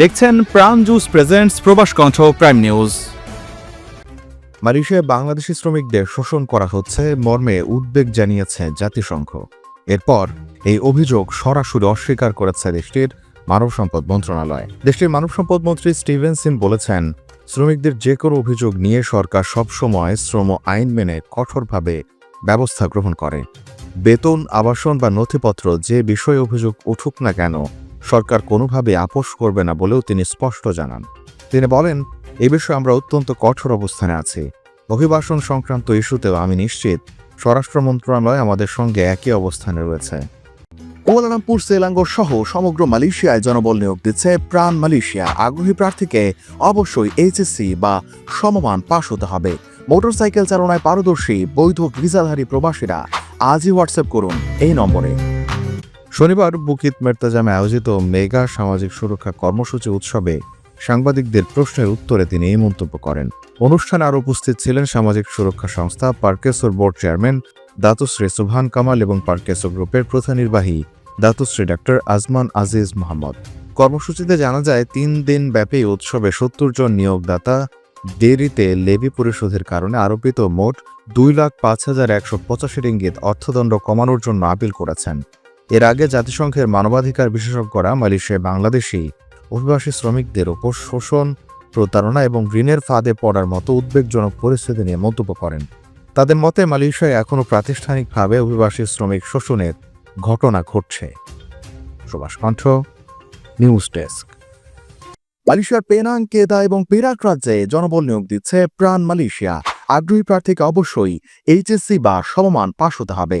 দেখছেন প্রাণ juice presents প্রবাস কণ্ঠ প্রাইম নিউজ মালয়েশিয়ায় বাংলাদেশি শ্রমিকদের শোষণ করা হচ্ছে, মর্মে উদ্বেগ জানিয়েছে জাতিসংঘ। এরপর এই অভিযোগ সরাসরি অস্বীকার করেছে দেশটির মানব সম্পদ মন্ত্রণালয়। দেশটির মানব সম্পদ মন্ত্রী স্টিভেন সিন বলেছেন, শ্রমিকদের যে কোনো অভিযোগ নিয়ে সরকার সবসময় শ্রম আইন মেনে কঠোরভাবে ব্যবস্থা গ্রহণ করে। বেতন, আবাসন বা নথিপত্র যে বিষয়ে অভিযোগ উঠুক না কেন সরকার কোনোভাবে আপোষ করবে না বলেও তিনি স্পষ্ট জানান। তিনি বলেন, এ বিষয়ে আমরা অত্যন্ত কঠোর অবস্থানে আছি। অভিবাসন সংক্রান্ত ইস্যুতেও আমি নিশ্চিত, স্বরাষ্ট্র মন্ত্রণালয় আমাদের সঙ্গে একই অবস্থানে রয়েছে। কুয়ালালামপুর, সেলাঙ্গোর সহ সমগ্র মালয়েশিয়ায় জনবল নিয়োগ দিচ্ছে প্রাণ মালয়েশিয়া। আগ্রহী প্রার্থীকে অবশ্যই এইচএসসি বা সমমান পাশ হতে হবে। মোটরসাইকেল চালনায় পারদর্শী, বৈধ ভিসাধারী প্রবাসীরা আজই হোয়াটসঅ্যাপ করুন এই নম্বরে। শনিবার বুকিত মের্তাজামে আয়োজিত মেগা সামাজিক সুরক্ষা কর্মসূচি উৎসবে সাংবাদিকদের প্রশ্নের উত্তরে তিনি এই মন্তব্য করেন। অনুষ্ঠানে আরও উপস্থিত ছিলেন সামাজিক সুরক্ষা সংস্থা পার্কেসর বোর্ড চেয়ারম্যান দাতুশ্রী সুবহান কামাল এবং পার্কেসর গ্রুপের প্রধান নির্বাহী দাতুশ্রী ডক্টর আজমান আজিজ মোহাম্মদ। কর্মসূচিতে জানা যায়, তিন দিন ব্যাপী উৎসবে সত্তর জন নিয়োগদাতা দেরিতে লেবি পরিশোধের কারণে আরোপিত মোট দুই লাখ পাঁচ হাজার একশো পঁচাশি রিঙ্গিত অর্থদণ্ড কমানোর জন্য আপিল করেছেন। এর আগে জাতিসংঘের মানবাধিকার বিশেষজ্ঞরা মালয়েশিয়ায় বাংলাদেশি অভিবাসী শ্রমিকদের ওপর শোষণ, প্রতারণা এবং ঋণের ফাঁদে পড়ার মতো উদ্বেগজনক পরিস্থিতি নিয়ে মন্তব্য করেন। তাদের মতে, মালয়েশিয়ায় এখনও প্রাতিষ্ঠানিকভাবে অভিবাসী শ্রমিক শোষণের ঘটনা ঘটছে। Kantha, news desk. মালয়েশিয়ার পেনাং, কেদা এবং পেরাক রাজ্যে জনবল নিয়োগ দিচ্ছে প্রাণ মালয়েশিয়া। আগ্রহী প্রার্থীকে অবশ্যই এইচএসসি বা সমমান পাশ হতে হবে।